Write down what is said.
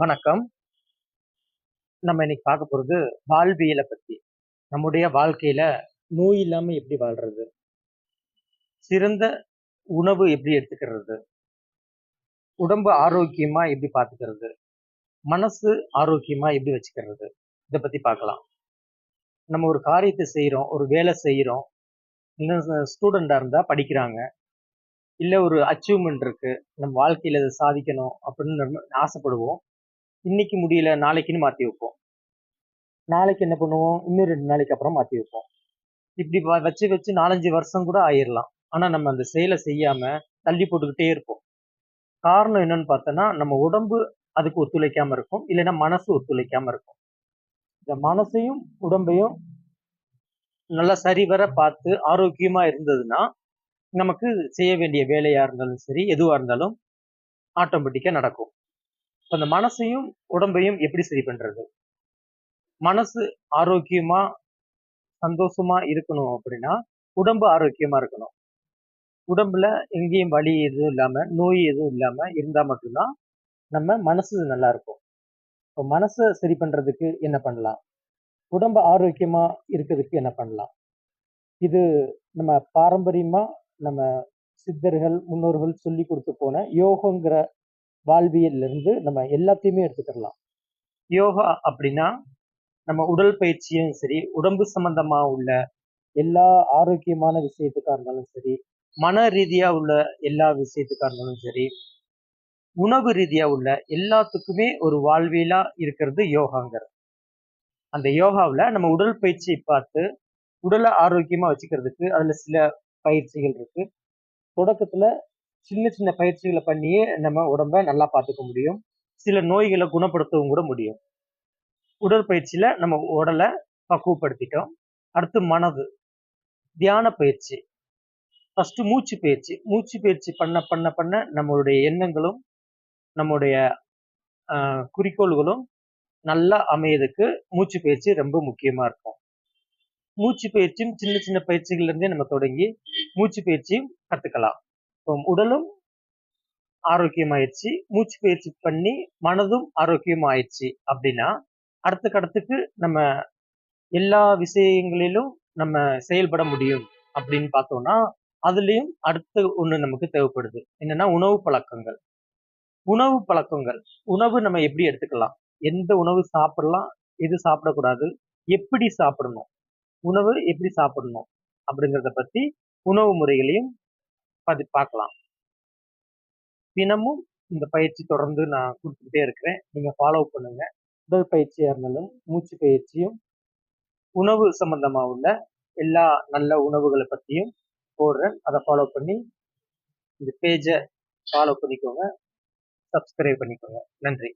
வணக்கம். நம்ம இன்னைக்கு பார்க்க போறது வாழ்வியலை பத்தி. நம்முடைய வாழ்க்கையில நோய் இல்லாமல் எப்படி வாழ்றது? சிறந்த உணவு எப்படி எடுத்துக்கிறது? உடம்பு ஆரோக்கியமா எப்படி பார்த்துக்கிறது? மனசு ஆரோக்கியமா எப்படி வச்சுக்கிறது? இதை பத்தி பார்க்கலாம். நம்ம ஒரு காரியத்தை செய்கிறோம் ஒரு வேலை செய்கிறோம் இன்னும் ஸ்டூடெண்டா இருந்தால் படிக்கிறாங்க. இல்லை ஒரு அச்சீவ்மெண்ட் இருக்கு. நம்ம வாழ்க்கையில் இதை சாதிக்கணும் அப்படின்னு நம்ம ஆசைப்படுவோம். இன்னைக்கு முடியல நாளைக்குன்னு மாற்றி வைப்போம். நாளைக்கு என்ன பண்ணுவோம்? இன்னும் ரெண்டு நாளைக்கு அப்புறம் மாற்றி வைப்போம். இப்படி வச்சு வச்சு நாலஞ்சு வருஷம் கூட ஆயிரலாம். ஆனால் நம்ம அந்த செயலை செய்யாமல் தள்ளி போட்டுக்கிட்டே இருப்போம். காரணம் என்னன்னு பார்த்தோன்னா நம்ம உடம்பு அதுக்கு ஒத்துழைக்காமல் இருக்கும். இல்லைன்னா மனசு ஒத்துழைக்காமல் இருக்கும். இந்த மனசையும் உடம்பையும் நல்லா சரிவர பார்த்து ஆரோக்கியமாக இருந்ததுன்னா நமக்கு செய்ய வேண்டிய வேலையாக இருந்தாலும் சரி எதுவாக இருந்தாலும் ஆட்டோமேட்டிக்காக நடக்கும். அந்த மனசையும் உடம்பையும் எப்படி சரி பண்றது? மனசு ஆரோக்கியமா சந்தோஷமா இருக்கணும் அப்படின்னா உடம்பு ஆரோக்கியமா இருக்கணும். உடம்புல எங்கேயும் வலி எதுவும் இல்லாம நோய் எதுவும் இல்லாம இருந்தா மட்டும்தான் நம்ம மனசு நல்லா இருக்கும். இப்போ மனசை சரி பண்றதுக்கு என்ன பண்ணலாம்? உடம்பு ஆரோக்கியமா இருக்கிறதுக்கு என்ன பண்ணலாம்? இது நம்ம பாரம்பரியமா நம்ம சித்தர்கள் முன்னோர்கள் சொல்லி கொடுத்து போன யோகங்கிற வாழ்வியல்ல இருந்து நம்ம எல்லாத்தையுமே எடுத்துக்கிடலாம். யோகா அப்படின்னா நம்ம உடல் பயிற்சியும் சரி உடம்பு சம்பந்தமா உள்ள எல்லா ஆரோக்கியமான விஷயத்துக்கா இருந்தாலும் சரி மன ரீதியா உள்ள எல்லா விஷயத்துக்கா இருந்தாலும் சரி உணவு ரீதியா உள்ள எல்லாத்துக்குமே ஒரு வாழ்வியலா இருக்கிறது யோகாங்கிறது. அந்த யோகாவில் நம்ம உடல் பயிற்சியை பார்த்து உடலை ஆரோக்கியமா வச்சுக்கிறதுக்கு அதுல சில பயிற்சிகள் இருக்கு. தொடக்கத்துல சின்ன சின்ன பயிற்சிகளை பண்ணியே நம்ம உடம்ப நல்லா பார்த்துக்க முடியும். சில நோய்களை குணப்படுத்தவும் கூட முடியும். உடற்பயிற்சியில நம்ம உடலை பக்குவப்படுத்திட்டோம். அடுத்து மனது. தியான பயிற்சி. ஃபர்ஸ்ட் மூச்சு பயிற்சி. மூச்சு பயிற்சி பண்ண பண்ண பண்ண நம்மளுடைய எண்ணங்களும் நம்முடைய குறிக்கோள்களும் நல்லா அமையதுக்கு மூச்சு பயிற்சி ரொம்ப முக்கியமா இருக்கும். மூச்சு பயிற்சியும் சின்ன சின்ன பயிற்சிகள்லேருந்தே நம்ம தொடங்கி மூச்சு பயிற்சியும் கற்றுக்கலாம் உடலும் ஆரோக்கியமாயிடுச்சு. மூச்சு பயிற்சி பண்ணி மனதும் ஆரோக்கியமாயிடுச்சு அப்படின்னா அடுத்த கடத்துக்கு நம்ம எல்லா விஷயங்களிலும் நம்ம செயல்பட முடியும் அப்படின்னு பார்த்தோம்னா அதுலேயும் அடுத்த ஒன்று நமக்கு தேவைப்படுது. என்னன்னா உணவு பழக்கங்கள். உணவு பழக்கங்கள். உணவு நம்ம எப்படி எடுத்துக்கலாம்? எந்த உணவு சாப்பிடலாம்? எது சாப்பிடக்கூடாது? எப்படி சாப்பிடணும்? உணவு எப்படி சாப்பிடணும்? அப்படிங்கிறத பத்தி உணவு முறைகளையும் பார்த்து பார்க்கலாம். தினமும் இந்த பயிற்சி தொடர்ந்து நான் கொடுத்துக்கிட்டே இருக்கிறேன். நீங்கள் ஃபாலோ பண்ணுங்க. உடல் பயிற்சியாக இருந்தாலும் மூச்சு பயிற்சியும் உணவு சம்பந்தமாக உள்ள எல்லா நல்ல உணவுகளை பற்றியும் போடுறேன். அதை ஃபாலோ பண்ணி இந்த பேஜை ஃபாலோ பண்ணிக்கோங்க. சப்ஸ்கிரைப் பண்ணிக்கோங்க. நன்றி.